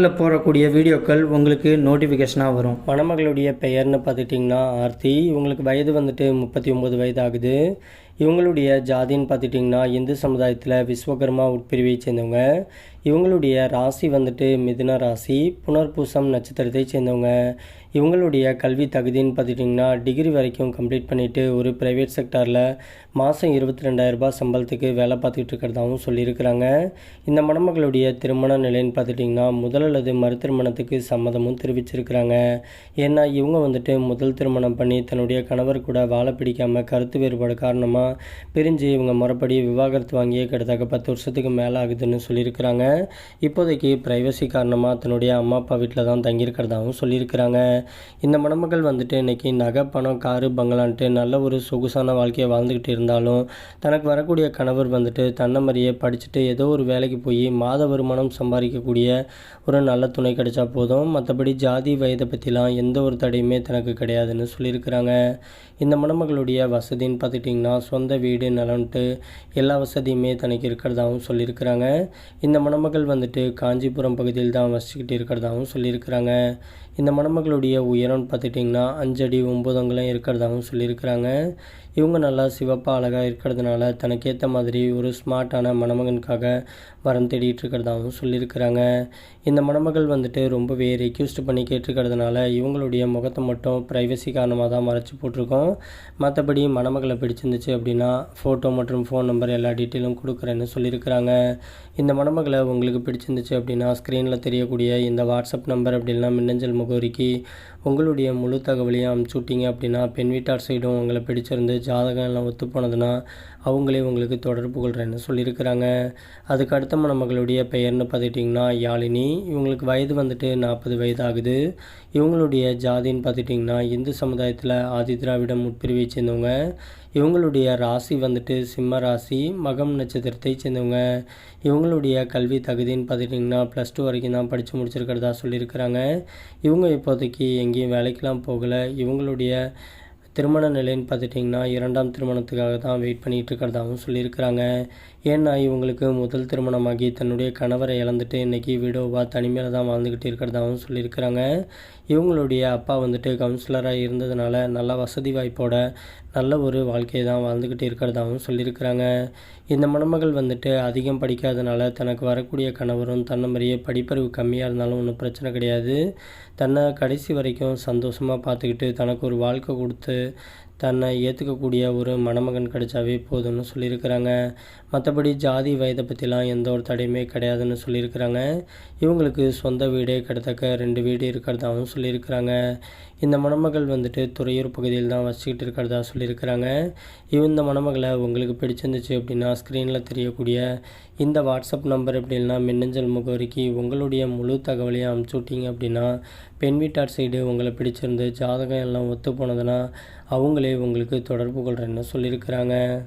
சேனலில் போடக்கூடிய வீடியோக்கள் உங்களுக்கு நோட்டிஃபிகேஷனாக வரும். மணமகளுடைய பெயர்னு பார்த்துட்டிங்கன்னா ஆர்த்தி. இவங்களுக்கு வயது வந்துட்டு முப்பத்தி ஒம்பது வயது ஆகுது இவங்களுடைய ஜாதின்னு பார்த்துட்டிங்கன்னா இந்து சமுதாயத்தில் விஸ்வகர்மா உட்பிரிவை சேர்ந்தவங்க. இவங்களுடைய ராசி வந்துட்டு மிதுன ராசி புனர்பூசம் நட்சத்திரத்தை சேர்ந்தவங்க. இவங்களுடைய கல்வி தகுதின்னு பார்த்துட்டிங்கன்னா டிகிரி வரைக்கும் கம்ப்ளீட் பண்ணிவிட்டு ஒரு ப்ரைவேட் செக்டாரில் மாதம் இருபத்தி ரெண்டாயிரரூபா சம்பளத்துக்கு வேலை பார்த்துக்கிட்டு இருக்கிறதாகவும் சொல்லியிருக்கிறாங்க. இந்த மணமகளுடைய திருமண நிலைன்னு பார்த்துட்டிங்கன்னா முதல் அல்லது மறு திருமணத்துக்கு சம்மதமும் தெரிவிச்சிருக்கிறாங்க. ஏன்னா இவங்க வந்துட்டு முதல் திருமணம் பண்ணி தன்னுடைய கணவர் கூட வாழ பிடிக்காமல் கருத்து வேறுபாடு காரணமாக பிரிஞ்சு இவங்க முறைப்படி விவாகரத்து வாங்கியே கிட்டத்தட்ட பத்து வருஷத்துக்கு மேலே ஆகுதுன்னு சொல்லியிருக்கிறாங்க. இப்போதைக்கு ப்ரைவசி காரணமாக தன்னுடைய அம்மா அப்பா வீட்டில் தான் தங்கியிருக்கிறதாகவும் சொல்லியிருக்கிறாங்க. இந்த மணமகள் வந்துட்டு இன்றைக்கி நகை பணம் காரு பங்களான்ட்டு நல்ல ஒரு சொகுசான வாழ்க்கையை வாழ்ந்துக்கிட்டு இருந்தாலும் தனக்கு வரக்கூடிய கணவர் வந்துட்டு தன்னை மாதிரியே படிச்சுட்டு ஏதோ ஒரு வேலைக்கு போய் மாத வருமானம் சம்பாதிக்கக்கூடிய ஒரு நல்ல துணை கிடைச்சா போதும். மற்றபடி ஜாதி வயதை பற்றிலாம் எந்த ஒரு தடையுமே தனக்கு கிடையாதுன்னு சொல்லியிருக்கிறாங்க. இந்த மணமகளுடைய வசதின்னு பார்த்துட்டிங்கன்னா சொந்த வீடு நலன்ட்டு எல்லா வசதியுமே தனக்கு இருக்கிறதாகவும் சொல்லியிருக்கிறாங்க. இந்த மணமகள் வந்துட்டு காஞ்சிபுரம் பகுதியில் தான் வசிச்சுக்கிட்டு இருக்கிறதாகவும் சொல்லியிருக்கிறாங்க. இந்த மணமகளுடைய உயரம்னு பார்த்துட்டிங்கன்னா அஞ்சடி ஒம்பது அங்குலம் இருக்கிறதாகவும் சொல்லியிருக்கிறாங்க. இவங்க நல்லா சிவப்பாக அழகாக இருக்கிறதுனால தனக்கேற்ற மாதிரி ஒரு ஸ்மார்ட்டான மணமகனுக்காக வரம் தேடிட்டு இருக்கிறதாகவும் சொல்லியிருக்கிறாங்க. இந்த மணமகள் வந்துட்டு ரொம்பவே ரெக்யூஸ்ட் பண்ணி கேட்டிருக்கிறதுனால இவங்களுடைய முகத்தை மட்டும் ப்ரைவசி காரணமாக தான் மறைச்சி போட்டிருக்கோம். மற்றபடி மணமகளை பிடிச்சிருந்துச்சு அப்படின்னா ஃபோட்டோ மற்றும் ஃபோன் நம்பர் எல்லா டீட்டெயிலும் கொடுக்குறேன்னு சொல்லியிருக்கிறாங்க. இந்த மணமகளை உங்களுக்கு பிடிச்சிருந்துச்சு அப்படின்னா ஸ்க்ரீனில் தெரியக்கூடிய இந்த வாட்ஸ்அப் நம்பர் அப்படின்னா மின்னஞ்சல் முகவரிக்கு உங்களுடைய முழு தகவலையும் அமுச்சுட்டிங்க அப்படின்னா பெண் வீட்டார் சைடும் உங்களை பிடிச்சிருந்து ஜாதகம் எல்லாம் ஒத்து போனதுன்னா அவங்களே உங்களுக்கு தொடர்பு கொள்கிறேன்னு சொல்லியிருக்கிறாங்க. அதுக்கு அடுத்த மணமகளுடைய பெயர்னு பார்த்துட்டிங்கன்னா யாழினி. இவங்களுக்கு வயது வந்துட்டு நாற்பது வயது ஆகுது இவங்களுடைய ஜாதின்னு பார்த்துட்டிங்கன்னா இந்து சமுதாயத்தில் ஆதி திராவிடம் உட்பிரிவை சேர்ந்தவங்க. இவங்களுடைய ராசி வந்துட்டு சிம்ம ராசி மகம் நட்சத்திரத்தை சேர்ந்தவங்க. இவங்களுடைய கல்வி தகுதின்னு பார்த்துட்டிங்கன்னா ப்ளஸ் டூ வரைக்கும் தான் படித்து முடிச்சிருக்கிறதா சொல்லியிருக்கிறாங்க. இவங்க இப்போதைக்கு எங்கேயும் வேலைக்கெலாம் போகலை. இவங்களுடைய திருமண நிலைன்னு பார்த்துட்டிங்கன்னா இரண்டாம் திருமணத்துக்காக தான் வெயிட் பண்ணிகிட்டு இருக்கிறதாகவும் சொல்லியிருக்கிறாங்க. ஏன்னா இவங்களுக்கு முதல் திருமணமாகி தன்னுடைய கணவரை இழந்துட்டு இன்றைக்கி விடோவா தனிமையில் தான் வாழ்ந்துக்கிட்டு இருக்கிறதாகவும் சொல்லியிருக்கிறாங்க. இவங்களுடைய அப்பா வந்துட்டு கவுன்சிலராக இருந்ததுனால நல்ல வசதி வாய்ப்போட நல்ல ஒரு வாழ்க்கையை தான் வாழ்ந்துக்கிட்டு இருக்கிறதாகவும் சொல்லியிருக்கிறாங்க. இந்த மணமகள் வந்துட்டு அதிகம் படிக்காதனால தனக்கு வரக்கூடிய கணவரும் தன்னை மாதிரியே படிப்பறிவு கம்மியாக இருந்தாலும் ஒன்றும் பிரச்சனை கிடையாது. தன்னை கடைசி வரைக்கும் சந்தோஷமாக பார்த்துக்கிட்டு தனக்கு ஒரு வாழ்க்கை கொடுத்து தன்னை ஏற்றுக்கக்கூடிய ஒரு மணமகன் கிடைச்சாவே போதும்னு சொல்லியிருக்கிறாங்க. மற்றபடி ஜாதி வயதை பற்றிலாம் எந்த ஒரு தடையுமே கிடையாதுன்னு சொல்லியிருக்கிறாங்க. இவங்களுக்கு சொந்த வீடே கிடத்தக்க ரெண்டு வீடு இருக்கிறதாகவும் சொல்லியிருக்கிறாங்க. இந்த மணமகள் வந்துட்டு துறையூர் பகுதியில் தான் வச்சுக்கிட்டு இருக்கிறதா சொல்லியிருக்கிறாங்க. இந்த மணமகளை உங்களுக்கு பிடிச்சிருந்துச்சு அப்படின்னா ஸ்க்ரீனில் தெரியக்கூடிய இந்த வாட்ஸ்அப் நம்பர் எப்படின்னா மின்னஞ்சல் முகவரிக்கு உங்களுடைய முழு தகவலையும் அமுச்சு விட்டீங்க அப்படின்னா பெண் வீட்டார் சைடு உங்களை பிடிச்சிருந்து ஜாதகம் எல்லாம் ஒத்து போனதுன்னா அவங்களே உங்களுக்கு தொடர்பு கொள்கிறேன்னு சொல்லியிருக்கிறாங்க.